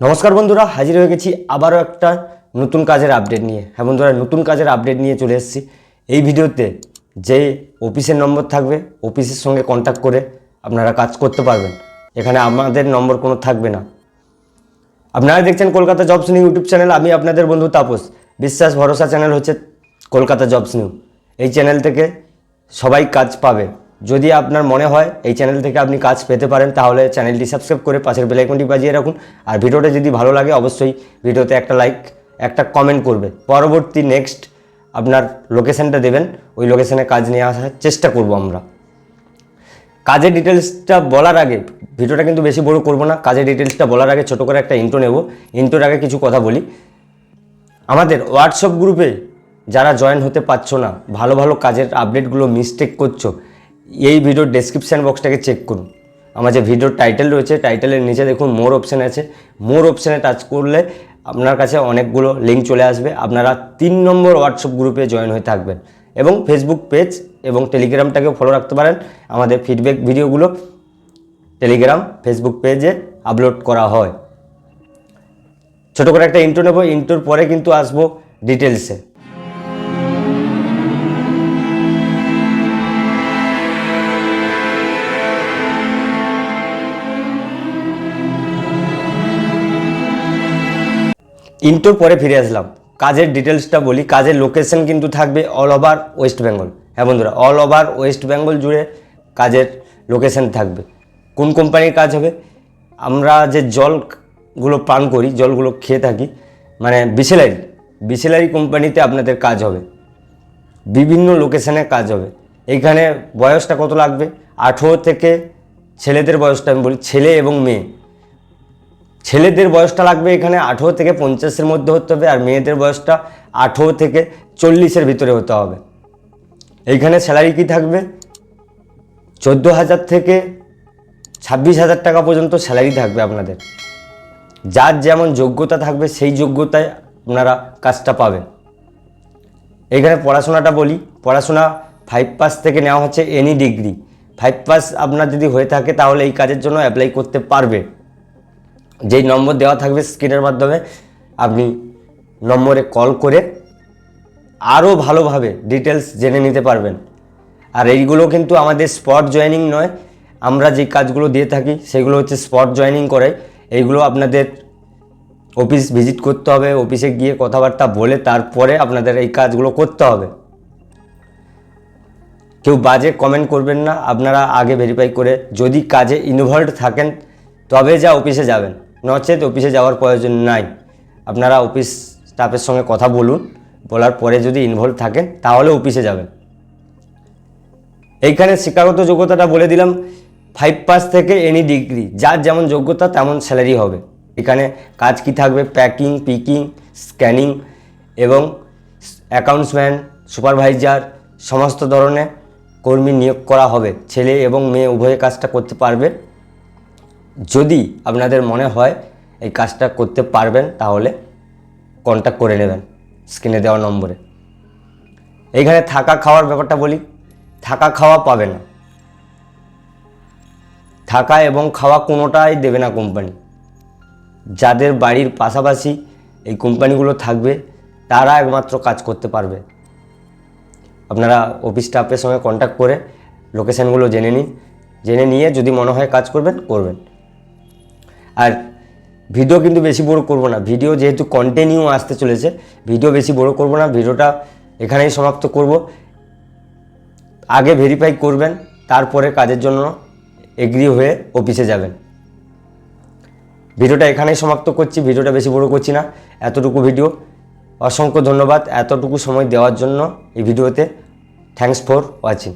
নমস্কার বন্ধুরা, হাজির হয়ে গেছি আবারও একটা নতুন কাজের আপডেট নিয়ে। হ্যাঁ বন্ধুরা, নতুন কাজের আপডেট নিয়ে চলে এসেছি। এই ভিডিওতে যে অফিসের নম্বর থাকবে অফিসের সঙ্গে কন্ট্যাক্ট করে আপনারা কাজ করতে পারবেন। এখানে আমাদের নম্বর কোনো থাকবে না। আপনারা দেখছেন Kolkata jobs new YouTube channel আমি আপনাদের বন্ধু তাপস। বিশ্বাস ভরসা চ্যানেল হচ্ছে কলকাতা জবস নিউ এই চ্যানেল থেকে সবাই কাজ পাবে। যদি আপনার মনে হয় এই চ্যানেল থেকে আপনি কাজ পেতে পারেন, তাহলে চ্যানেলটি সাবস্ক্রাইব করে পাশের বেলাইকনটি বাজিয়ে রাখুন। আর ভিডিওটা যদি ভালো লাগে, অবশ্যই ভিডিওতে একটা লাইক একটা কমেন্ট করবে। পরবর্তী নেক্সট আপনার লোকেশানটা দেবেন, ওই লোকেশানে কাজ নিয়ে আসার চেষ্টা করব আমরা। কাজের ডিটেলসটা বলার আগে, ভিডিওটা কিন্তু বেশি বড় করব না, কাজের ডিটেলসটা বলার আগে ছোট করে একটা ইন্টো নেব। ইন্টোর আগে কিছু কথা বলি। আমাদের হোয়াটসঅ্যাপ গ্রুপে যারা জয়েন হতে পারছ না, ভালো ভালো কাজের আপডেটগুলো মিস্টেক করছ এই ভিডিওর ডেসক্রিপশান বক্সটাকে চেক করুন। আমার যে ভিডিওর টাইটেল রয়েছে টাইটেলের নিচে দেখুন মোর অপশান আছে। মোর অপশানে টাচ করলে আপনার কাছে অনেকগুলো লিঙ্ক চলে আসবে। আপনারা তিন নম্বর হোয়াটসঅ্যাপ গ্রুপে জয়েন হয়ে থাকবেন এবং ফেসবুক পেজ এবং টেলিগ্রামটাকেও ফলো রাখতে পারেন। আমাদের ফিডব্যাক ভিডিওগুলো টেলিগ্রাম ফেসবুক পেজে আপলোড করা হয়। ছোটো করে একটা ইন্টো নেব। ইন্টোর পরে কিন্তু আসব ডিটেলসে ইন্টোর পরে ফিরে আসলাম। কাজের ডিটেলসটা বলি, কাজের লোকেশন কিন্তু থাকবে অল ওভার ওয়েস্ট বেঙ্গল হ্যাঁ বন্ধুরা অল ওভার ওয়েস্ট বেঙ্গল জুড়ে কাজের লোকেশন থাকবে। কোন কোম্পানির কাজ হবে? আমরা যে জলগুলো পান করি, জলগুলো খেয়ে থাকি মানে বিসেলারি বিসেলারি কোম্পানিতে আপনাদের কাজ হবে। বিভিন্ন লোকেশনে কাজ হবে। এইখানে বয়সটা কত লাগবে? আঠেরো থেকে ছেলেদের বয়সটা আমি বলি, ছেলে এবং মেয়ে। ছেলেদের বয়সটা লাগবে এখানে আঠেরো থেকে পঞ্চাশের মধ্যে হতে হবে আর মেয়েদের বয়সটা আঠেরো থেকে চল্লিশের ভিতরে হতে হবে। এইখানে স্যালারি কি থাকবে? চোদ্দ হাজার থেকে ছাব্বিশ হাজার টাকা পর্যন্ত স্যালারি থাকবে আপনাদের। যার যেমন যোগ্যতা থাকবে সেই যোগ্যতায় আপনারা কাজটা পাবেন। এখানে পড়াশোনাটা বলি, পড়াশোনা ফাইভ পাস থেকে নেওয়া হচ্ছে এনি ডিগ্রি ফাইভ পাস আপনার যদি হয়ে থাকে তাহলে এই কাজের জন্য অ্যাপ্লাই করতে পারবে। যেই নম্বর দেওয়া থাকবে স্ক্রিনের মাধ্যমে, আপনি নম্বরে কল করে আরও ভালোভাবে ডিটেলস জেনে নিতে পারবেন। আর এইগুলো কিন্তু আমাদের স্পট জয়েনিং নয়। আমরা যে কাজগুলো দিয়ে থাকি, সেগুলো হচ্ছে স্পট জয়েনিং করে। এইগুলো আপনাদের অফিস ভিজিট করতে হবে অফিসে গিয়ে কথাবার্তা বলে তারপরে আপনাদের এই কাজগুলো করতে হবে। কেউ বাজে কমেন্ট করবেন না, আপনারা আগে ভেরিফাই করে যদি কাজে ইনভলভ থাকেন, তবে যা অফিসে যাবেন। নচেত অফিসে যাওয়ার প্রয়োজন নাই। আপনারা অফিস স্টাফের সঙ্গে কথা বলুন, বলার পরে যদি ইনভলভ থাকেন, তাহলে অফিসে যাবেন। এইখানে শিক্ষাগত যোগ্যতাটা বলে দিলাম ফাইভ পাস থেকে এনি ডিগ্রি যার যেমন যোগ্যতা তেমন স্যালারি হবে। এখানে কাজ কি থাকবে? প্যাকিং পিকিং স্ক্যানিং এবং অ্যাকাউন্টসম্যান সুপারভাইজার সমস্ত ধরনের কর্মী নিয়োগ করা হবে। ছেলে এবং মেয়ে উভয়ে কাজটা করতে পারবে। যদি আপনাদের মনে হয় এই কাজটা করতে পারবেন, তাহলে কন্ট্যাক্ট করে নেবেন স্ক্রিনে দেওয়া নম্বরে। এইখানে থাকা খাওয়ার ব্যাপারটা বলি, থাকা খাওয়া পাবে না। থাকা এবং খাওয়া কোনোটাই দেবে না কোম্পানি যাদের বাড়ির পাশাপাশি এই কোম্পানিগুলো থাকবে, তারা একমাত্র কাজ করতে পারবে। আপনারা অফিস স্টাফের সঙ্গে কন্ট্যাক্ট করে লোকেশানগুলো জেনে নিন। জেনে নিয়ে যদি মনে হয় কাজ করবেন করবেন। আর ভিডিও কিন্তু বেশি বড় করব না। ভিডিও যেহেতু কন্টিনিউ আসতে চলেছে ভিডিও বেশি বড় করব না। ভিডিওটা এখানেই সমাপ্ত করব। আগে ভেরিফাই করবেন, তারপরে কাজের জন্য এগ্রি হয়ে অফিসে যাবেন। ভিডিওটা এখানেই সমাপ্ত করছি ভিডিওটা বেশি বড় করছি না। এতটুকু ভিডিও অসংখ্য ধন্যবাদ। এতটুকু সময় দেওয়ার জন্য এই ভিডিওতে থ্যাংকস ফর ওয়াচিং